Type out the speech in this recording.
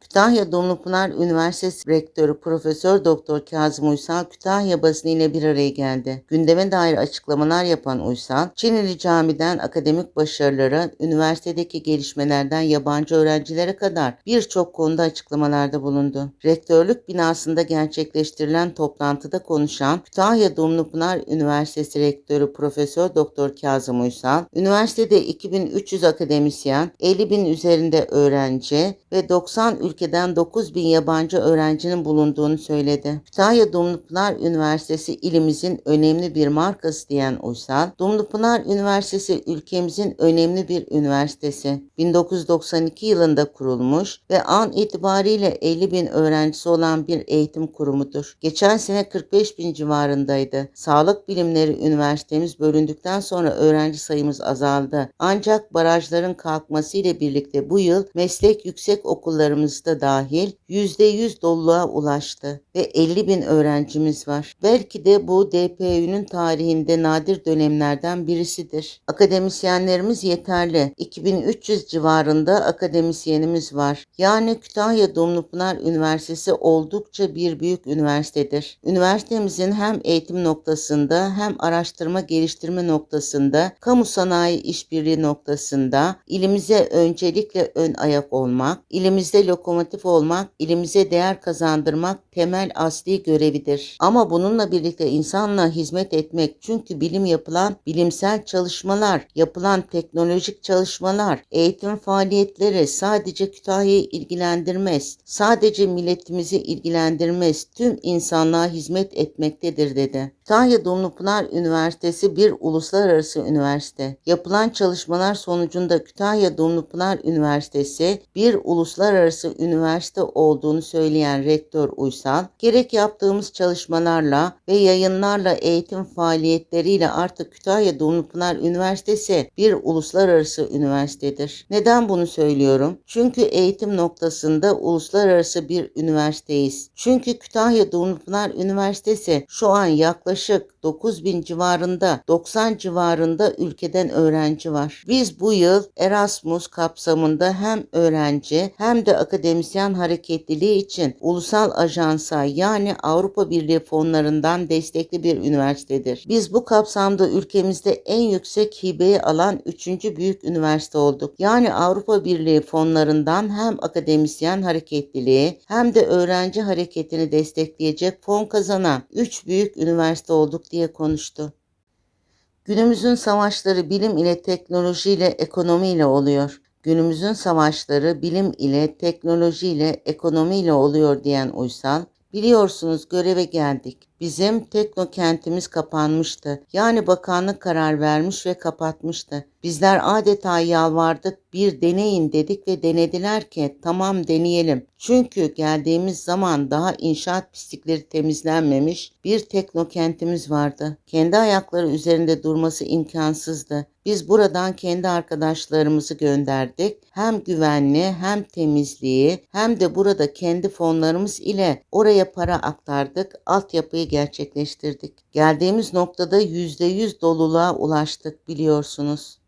Kütahya Dumlupınar Üniversitesi Rektörü Profesör Doktor Kazım Uysal Kütahya basını ile bir araya geldi. Gündeme dair açıklamalar yapan Uysal, Çinili Cami'den akademik başarılara, üniversitedeki gelişmelerden yabancı öğrencilere kadar birçok konuda açıklamalarda bulundu. Rektörlük binasında gerçekleştirilen toplantıda konuşan Kütahya Dumlupınar Üniversitesi Rektörü Profesör Doktor Kazım Uysal, üniversitede 2300 akademisyen, 50 bin üzerinde öğrenci ve 90 ülkeden 9 bin yabancı öğrencinin bulunduğunu söyledi. Kütahya Dumlupınar Üniversitesi ilimizin önemli bir markası diyen Uysal, Dumlupınar Üniversitesi ülkemizin önemli bir üniversitesi. 1992 yılında kurulmuş ve an itibariyle 50 bin öğrencisi olan bir eğitim kurumudur. Geçen sene 45 bin civarındaydı. Sağlık bilimleri üniversitemiz bölündükten sonra öğrenci sayımız azaldı. Ancak barajların kalkması ile birlikte bu yıl meslek yüksek okullarımız da dahil %100 doluluğa ulaştı ve 50 bin öğrencimiz var. Belki de bu DPÜ'nün tarihinde nadir dönemlerden birisidir. Akademisyenlerimiz yeterli. 2300 civarında akademisyenimiz var. Yani Kütahya Dumlupınar Üniversitesi oldukça bir büyük üniversitedir. Üniversitemizin hem eğitim noktasında hem araştırma geliştirme noktasında, kamu sanayi işbirliği noktasında ilimize öncelikle ön ayak olmak, ilimizde lokomotif olmak, ilimize değer kazandırmak temel asli görevidir. Ama bununla birlikte insanla hizmet etmek çünkü bilim yapılan bilimsel çalışmalar, yapılan teknolojik çalışmalar, eğitim faaliyetleri sadece Kütahya'yı ilgilendirmez. Sadece milletimizi ilgilendirmez. Tüm insanlığa hizmet etmektedir dedi. Kütahya Dumlupınar Üniversitesi bir uluslararası üniversite. Yapılan çalışmalar sonucunda Kütahya Dumlupınar Üniversitesi bir uluslararası üniversite olduğunu söyleyen Rektör Uysal, gerek yaptığımız çalışmalarla ve yayınlarla eğitim faaliyetleriyle artık Kütahya Dumlupınar Üniversitesi bir uluslararası üniversitedir. Neden bunu söylüyorum? Çünkü eğitim noktasında uluslararası bir üniversiteyiz. Çünkü Kütahya Dumlupınar Üniversitesi şu an yaklaşık 9000 civarında, 90 civarında ülkeden öğrenci var. Biz bu yıl Erasmus kapsamında hem öğrenci hem de akademisyen hareketliliği için ulusal ajansa yani Avrupa Birliği fonlarından destekli bir üniversitedir. Biz bu kapsamda ülkemizde en yüksek hibeyi alan 3. büyük üniversite olduk. Yani Avrupa Birliği fonlarından hem akademisyen hareketliliği hem de öğrenci hareketini destekleyecek fon kazanan 3 büyük üniversite olduk diye konuştu. Günümüzün savaşları bilim ile teknoloji ile ekonomi ile oluyor. Günümüzün savaşları bilim ile teknoloji ile ekonomi ile oluyor diyen Uysal, biliyorsunuz göreve geldik. Bizim teknokentimiz kapanmıştı. Yani bakanlık karar vermiş ve kapatmıştı. Bizler adeta yalvardık bir deneyin dedik ve denediler ki tamam deneyelim. Çünkü geldiğimiz zaman daha inşaat pislikleri temizlenmemiş bir teknokentimiz vardı. Kendi ayakları üzerinde durması imkansızdı. Biz buradan kendi arkadaşlarımızı gönderdik. Hem güvenli hem temizliği hem de burada kendi fonlarımız ile oraya para aktardık. Altyapıyı gerçekleştirdik. Geldiğimiz noktada %100 doluluğa ulaştık biliyorsunuz.